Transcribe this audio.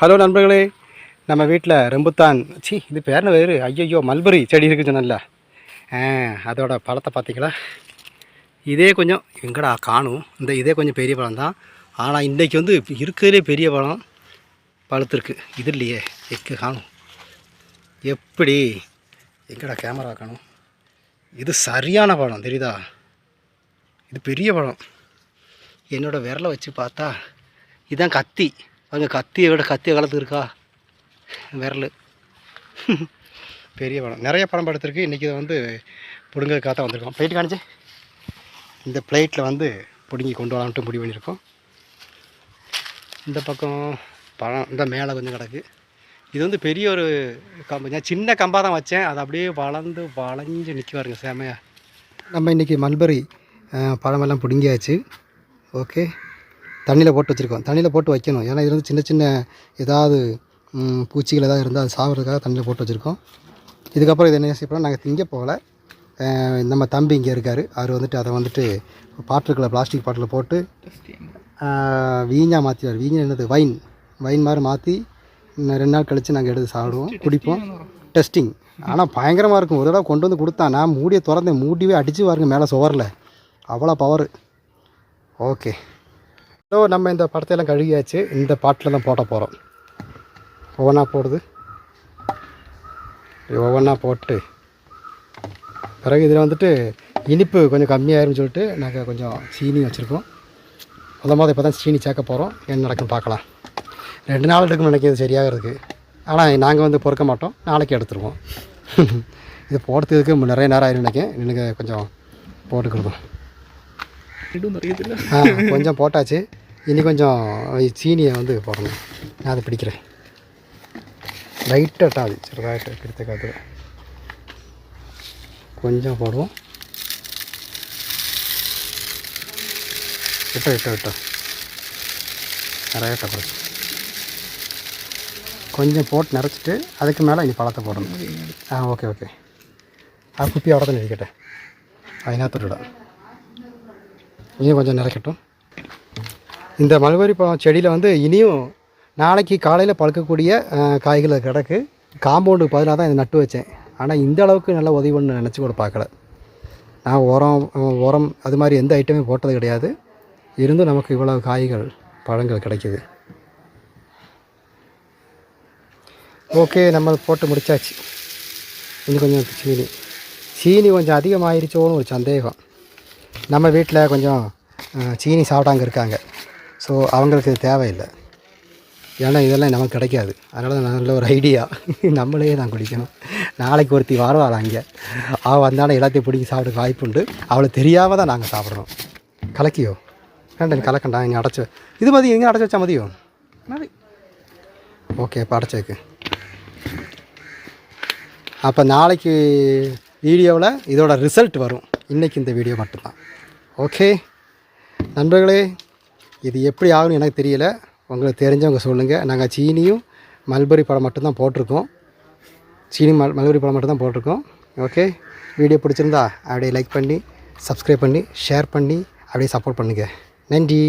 Hello நண்பர்களே நம்ம வீட்டில் ரெம்புத்தான். சி இது பேர்ன வேறு? ஐயையோ மல்பரி செடி இருக்குது சொன்னல அதோட பழத்தை பார்த்தீங்களா இதே கொஞ்சம் எங்கடா காணும்? இந்த இதே கொஞ்சம் பெரிய பழம் தான். ஆனால் இன்றைக்கி வந்து இருக்கிறதுலே பெரிய பழம் பழுத்திருக்கு. இது இல்லையே எக்கு காணும். எப்படி? எங்கடா கேமரா காணும்? இது சரியான பழம் தெரியுதா? இது பெரிய பழம். என்னோடய விரலை வச்சு பார்த்தா இதுதான் கத்தி. அங்கே கத்தியை விட கத்திய காலத்து இருக்கா? விரல். பெரிய படம். நிறைய பழம் படுத்திருக்கு. இன்றைக்கி வந்து பிடுங்கிறதுக்காக தான் வந்திருக்கோம். பிளேட் காணிச்சு. இந்த பிளேட்டில் வந்து பிடுங்கி கொண்டு வரலான்ட்டு முடிவு பண்ணியிருக்கோம். இந்த பக்கம் பழம் இந்த மேலே கொஞ்சம் கிடக்கு. இது வந்து பெரிய ஒரு கம்பு. நான் சின்ன கம்பாக தான் வச்சேன். அது அப்படியே வளர்ந்து வளைஞ்சு நிற்குவாருங்க பாருங்க நம்ம இன்றைக்கி மல்பரி பழமெல்லாம் பிடுங்கியாச்சு. ஓகே. தண்ணியில் போட்டு வச்சுருக்கோம். தண்ணியில் போட்டு வைக்கணும். ஏன்னா இது வந்து சின்ன சின்ன ஏதாவது பூச்சிகள் ஏதாவது இருந்தால் அது சாப்பிட்றதுக்காக தண்ணியில் போட்டு வச்சுருக்கோம். இதுக்கப்புறம் இது என்ன செய்யப்போம் நாங்கள் திங்க போகல. நம்ம தம்பி இங்கே இருக்கார். அவர் வந்துட்டு அதை வந்துட்டு பாட்டிலுக்குள்ள பிளாஸ்டிக் பாட்டில் போட்டு வீஞ்சா மாற்றிடுவார் வீஞ்சா என்னது? வைன். வைன் மாதிரி மாற்றி ரெண்டு நாள் கழித்து நாங்கள் எடுத்து சாப்பிடுவோம் குடிப்போம். டெஸ்டிங் ஆனால் பயங்கரமாக இருக்கும். ஒரு தடவை கொண்டு வந்து கொடுத்தான் நான் மூடியை திறந்தேன் மூடியே அடித்து பாருங்க மேலே சுவரில். அவ்வளோ பவர் ஓகே ஸோ நம்ம இந்த படத்தையெல்லாம் கழுகியாச்சு. இந்த பாட்டில் தான் போட போகிறோம் ஒவ்வொன்றா போடுது. ஒவ்வொன்றா போட்டு. பிறகு இதில் வந்துட்டு இனிப்பு கொஞ்சம் கம்மியாயிரும்னு சொல்லிட்டு நாங்கள் கொஞ்சம் சீனி வச்சுருக்கோம். முத மாதிரி இப்போ தான் சீனி சேர்க்க போகிறோம் என்ன நடக்குன்னு பார்க்கலாம். ரெண்டு நாள் எடுக்கும்னு நினைக்கிறது சரியாகிறதுக்கு. ஆனால் நாங்கள் வந்து பொறுக்க மாட்டோம். நாளைக்கு எடுத்துருவோம். இது போடுறதுக்கு நிறைய நேரம் ஆயிரும் நினைக்கிறேன். எனக்கு கொஞ்சம் போட்டுக்கிடுவோம் ஆ கொஞ்சம் போட்டாச்சு. இனி கொஞ்சம் சீனியை வந்து போடணும். நான் அதை பிடிக்கிறேன். லைட்டாக டாது சிறதாக பிடித்த காற்று கொஞ்சம் போடுவோம். விட்டோம் விட்டோம் விட்டோம் நிறைய போடுவோம் கொஞ்சம் போட்டு நிறச்சிட்டு அதுக்கு மேலே இனி பழத்தை போடணும். ஆ ஓகே ஓகே. ആ കുപ്പി അവിടെ തന്നെ ഇരിക്കട്ടെ അതിനകത്തോട്ടിടാം இனியும் கொஞ்சம் நிறைக்கட்டும் இந்த மல்பெரி பழம் செடியில் வந்து இனியும் நாளைக்கு காலையில் பழுக்கக்கூடிய காய்களை காய்கள் கிடக்கு. காம்பவுண்டுக்கு பதிலாக தான் இதை நட்டு வச்சேன். ஆனால் இந்த அளவுக்கு நல்லா உதவி பண்ணு நினச்சி கூட பார்க்கல. நான் உரம் உரம் அது மாதிரி எந்த ஐட்டமே போட்டது கிடையாது. இருந்தும் நமக்கு இவ்வளவு காய்கள் பழங்கள் கிடைக்கிது. ஓகே நம்ம போட்டு முடிச்சாச்சு. இன்னும் கொஞ்சம் சீனி. சீனி கொஞ்சம் அதிகமாகிருச்சோன்னு ஒரு சந்தேகம். நம்ம வீட்டில் கொஞ்சம் சீனி சாப்பிட்டாங்க இருக்காங்க. ஸோ அவங்களுக்கு இது தேவையில்லை. ஏன்னா இதெல்லாம் நமக்கு கிடைக்காது. அதனால தான் நல்ல ஒரு ஐடியா. நம்மளே தான் குடிக்கணும். நாளைக்கு ஒருத்தி வருவாள் அங்கே? அவள் வந்தாலும் எல்லாத்தையும் பிடிக்கி சாப்பிட வாய்ப்புண்டு அவளுக்கு தெரியாமல் தான் நாங்கள் சாப்பிட்றோம் கலக்கியோ? வேண்டாம் கலக்கண்டா. இங்கே அடைச்சி இது மதியம் இங்கே அடைச்சி வச்சா மதியம்? ஓகே இப்போ அடைச்சி வைக்கு. அப்போ நாளைக்கு வீடியோவில் இதோட ரிசல்ட் வரும். இன்றைக்கி இந்த வீடியோ மட்டும்தான். ஓகே. நண்பர்களே இது எப்படி ஆகும்னு எனக்கு தெரியல. உங்களுக்கு தெரிஞ்சவங்க சொல்லுங்கள் நாங்கள் சீனியும் மல்பரி பழம் மட்டும்தான் போட்டிருக்கோம். சீனி மல் மல்பரி பழம் மட்டும்தான் போட்டிருக்கோம். ஓகே. வீடியோ பிடிச்சிருந்தா அப்படியே லைக் பண்ணி சப்ஸ்கிரைப் பண்ணி ஷேர் பண்ணி அப்படியே சப்போர்ட் பண்ணுங்கள் நன்றி.